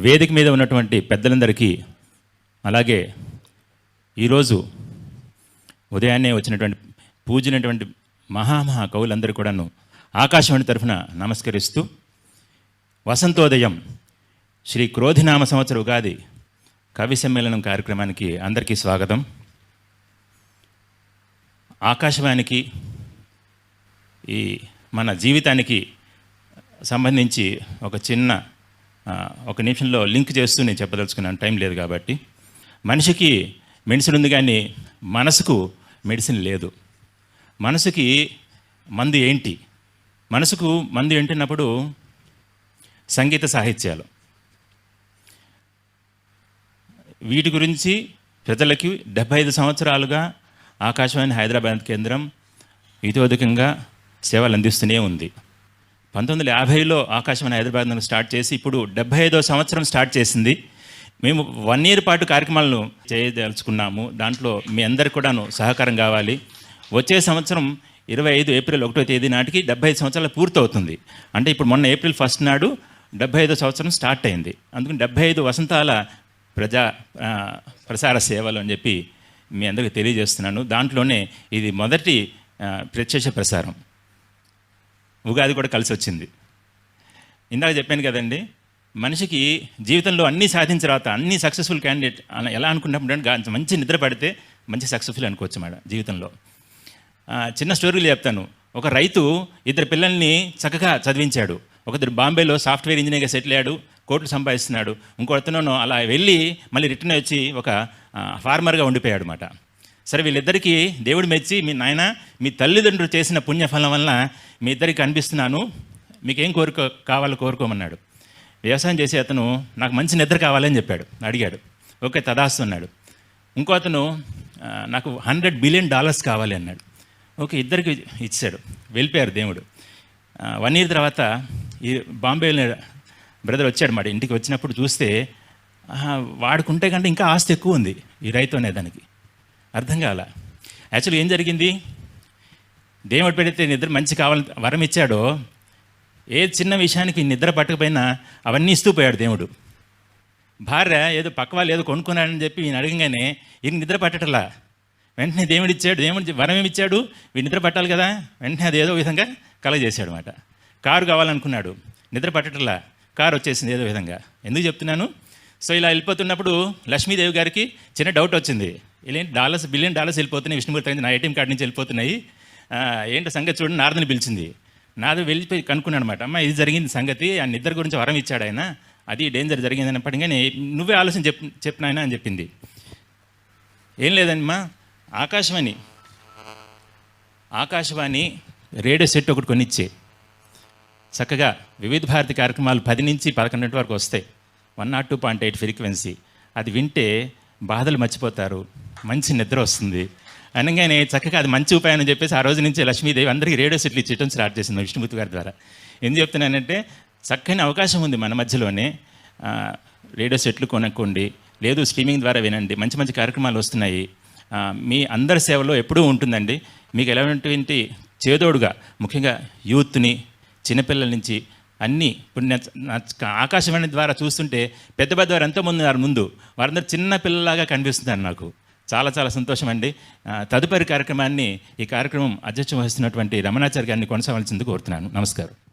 వేదిక మీద ఉన్నటువంటి పెద్దలందరికీ అలాగే ఈరోజు ఉదయాన్నే వచ్చినటువంటి పూజినటువంటి మహామహా కవులందరూ కూడాను ఆకాశవాణి తరఫున నమస్కరిస్తూ వసంతోదయం శ్రీ క్రోధినామ సంవత్సర ఉగాది కవి సమ్మేళనం కార్యక్రమానికి అందరికీ స్వాగతం. ఆకాశవాణికి ఈ మన జీవితానికి సంబంధించి ఒక చిన్న ఒక నిమిషంలో లింక్ చేస్తూ నేను చెప్పదలుచుకున్నాను. టైం లేదు కాబట్టి. మనిషికి మెడిసిన్ ఉంది కానీ మనసుకు మెడిసిన్ లేదు. మనసుకి మందు ఏంటి? మనసుకు మందు ఏంటన్నప్పుడు సంగీత సాహిత్యాలు. వీటి గురించి ప్రజలకి డెబ్బై ఐదు సంవత్సరాలుగా ఆకాశవాణి హైదరాబాద్ కేంద్రం ఇతోధికంగా సేవలు అందిస్తూనే ఉంది. పంతొమ్మిది వందల యాభైలో ఆకాశవాణి హైదరాబాద్ను స్టార్ట్ చేసి ఇప్పుడు డెబ్బై ఐదో సంవత్సరం స్టార్ట్ చేసింది. మేము వన్ ఇయర్ పాటు కార్యక్రమాలను చేయదలుచుకున్నాము. దాంట్లో మీ అందరికి కూడాను సహకారం కావాలి. వచ్చే సంవత్సరం ఇరవై ఐదు ఏప్రిల్ ఒకటో తేదీ నాటికి డెబ్బై ఐదు సంవత్సరాలు పూర్తవుతుంది. అంటే ఇప్పుడు మొన్న ఏప్రిల్ ఫస్ట్ నాడు డెబ్బై ఐదో సంవత్సరం స్టార్ట్ అయింది. అందుకని డెబ్బై ఐదు వసంతాల ప్రజా ప్రసార సేవలు అని చెప్పి మీ అందరికీ తెలియజేస్తున్నాను. దాంట్లోనే ఇది మొదటి ప్రత్యక్ష ప్రసారం. ఉగాది కూడా కలిసి వచ్చింది. ఇందాక చెప్పాను కదండి మనిషికి జీవితంలో అన్నీ సాధించిన తర్వాత అన్ని సక్సెస్ఫుల్ క్యాండిడేట్ అని ఎలా అనుకున్నప్పుడు మంచి నిద్ర పడితే మంచి సక్సెస్ఫుల్ అనుకోవచ్చు మేడం జీవితంలో. చిన్న స్టోరీలు చెప్తాను. ఒక రైతు ఇద్దరు పిల్లల్ని చక్కగా చదివించాడు. ఒకరు బాంబేలో సాఫ్ట్వేర్ ఇంజనీర్గా సెటిల్ అయ్యాడు కోట్లు సంపాదిస్తున్నాడు. ఇంకొకతను అలా వెళ్ళి మళ్ళీ రిటర్న్ వచ్చి ఒక ఫార్మర్గా ఉండిపోయాడు అనమాట సరే వీళ్ళిద్దరికీ దేవుడు మెచ్చి మీ నాయన మీ తల్లిదండ్రులు చేసిన పుణ్యఫలం వల్ల మీ ఇద్దరికి కనిపిస్తున్నాను మీకేం కోరుకో కావాలో కోరుకోమన్నాడు. వ్యవసాయం చేసే అతను నాకు మంచి నిద్ర కావాలని చెప్పాడు. అడిగాడు. ఓకే తదాస్తు అన్నాడు ఇంకో అతను నాకు హండ్రెడ్ బిలియన్ డాలర్స్ కావాలి అన్నాడు. ఓకే ఇద్దరికి ఇచ్చాడు. వెళ్ళిపోయారు దేవుడు. వన్ ఇయర్ తర్వాత ఈ బాంబే బ్రదర్ వచ్చాడు మాట. ఇంటికి వచ్చినప్పుడు చూస్తే వాడుకుంటే కంటే ఇంకా ఆస్తి ఎక్కువ ఉంది ఈ రైతు అనే దానికి అర్థం కాల. యాక్చువల్గా ఏం జరిగింది? దేవుడు పెడితే నిద్ర మంచి కావాలని వరం ఇచ్చాడో ఏ చిన్న విషయానికి నిద్ర పట్టకపోయినా అవన్నీ ఇస్తూ పోయాడు దేవుడు. భార్య ఏదో పక్క వాళ్ళు ఏదో కొనుక్కున్నాడని చెప్పి ఈయన అడగగానే ఈయన నిద్ర పట్టటలా? వెంటనే దేవుడు ఇచ్చాడు దేవుడు వరం ఏమి ఇచ్చాడు వీడు నిద్ర పట్టాలి కదా? వెంటనే అది ఏదో విధంగా కలగజేశాడు అనమాట కారు కావాలనుకున్నాడు నిద్ర పట్టటలా? కారు వచ్చేసింది ఏదో విధంగా. ఎందుకు చెప్తున్నాను? సో ఇలా వెళ్ళిపోతున్నప్పుడు లక్ష్మీదేవి గారికి చిన్న డౌట్ వచ్చింది. ఇలాంటి డాలర్స్ బిలియన్ డాలర్స్ వెళ్ళిపోతున్నాయి విష్ణుమూర్తి నా ఏటీఎం కార్డు నుంచి వెళ్ళిపోతున్నాయి. ఏంటో సంగతి చూడండి నారదని పిలిచింది. నాది వెళ్ళిపోయి కనుక్కున్నాడు అనమాట అమ్మ ఇది జరిగింది సంగతి ఆ నిద్ర గురించి వరం ఇచ్చాడు ఆయన. అది డేంజర్ జరిగింది అన్నప్పటికీ నువ్వే ఆలోచన చెప్ చెప్పిన ఆయన అని చెప్పింది. ఏం లేదమ్మా ఆకాశవాణి ఆకాశవాణి రేడియో సెట్ ఒకటి కొనిచ్చే. చక్కగా వివిధ భారతి కార్యక్రమాలు పది నుంచి పదకొండింటి వరకు వస్తాయి. One naught two point eight frequency. అది వింటే బాధలు మర్చిపోతారు. మంచి నిద్ర వస్తుంది. అనగానే చక్కగా అది మంచి ఉపాయం అని చెప్పేసి ఆ రోజు నుంచి లక్ష్మీదేవి అందరికీ రేడియో సెట్లు ఇచ్చేయడం స్టార్ట్ చేసింది విష్ణుమూర్తి గారి ద్వారా. ఏం చెప్తున్నానంటే చక్కని అవకాశం ఉంది మన మధ్యలోనే. రేడియో సెట్లు కొనుక్కోండి. లేదు స్ట్రీమింగ్ ద్వారా వినండి. మంచి మంచి కార్యక్రమాలు వస్తున్నాయి. మీ అందరి సేవలో ఎప్పుడూ ఉంటుందండి. మీకు ఎలాంటి చేదోడుగా ముఖ్యంగా యూత్ని చిన్నపిల్లల నుంచి అన్నీ ఇప్పుడు నా- ఆకాశవాణి ద్వారా చూస్తుంటే పెద్ద పెద్ద వారు ఎంతోమంది ఉన్నారు ముందు వారందరూ చిన్న పిల్లలాగా కనిపిస్తున్నారు నాకు. చాలా చాలా సంతోషం అండి తదుపరి కార్యక్రమాన్ని ఈ కార్యక్రమం అధ్యక్షం వహిస్తున్నటువంటి రమణాచారి గారిని కొనసాగాల్సింది కోరుతున్నాను. నమస్కారం.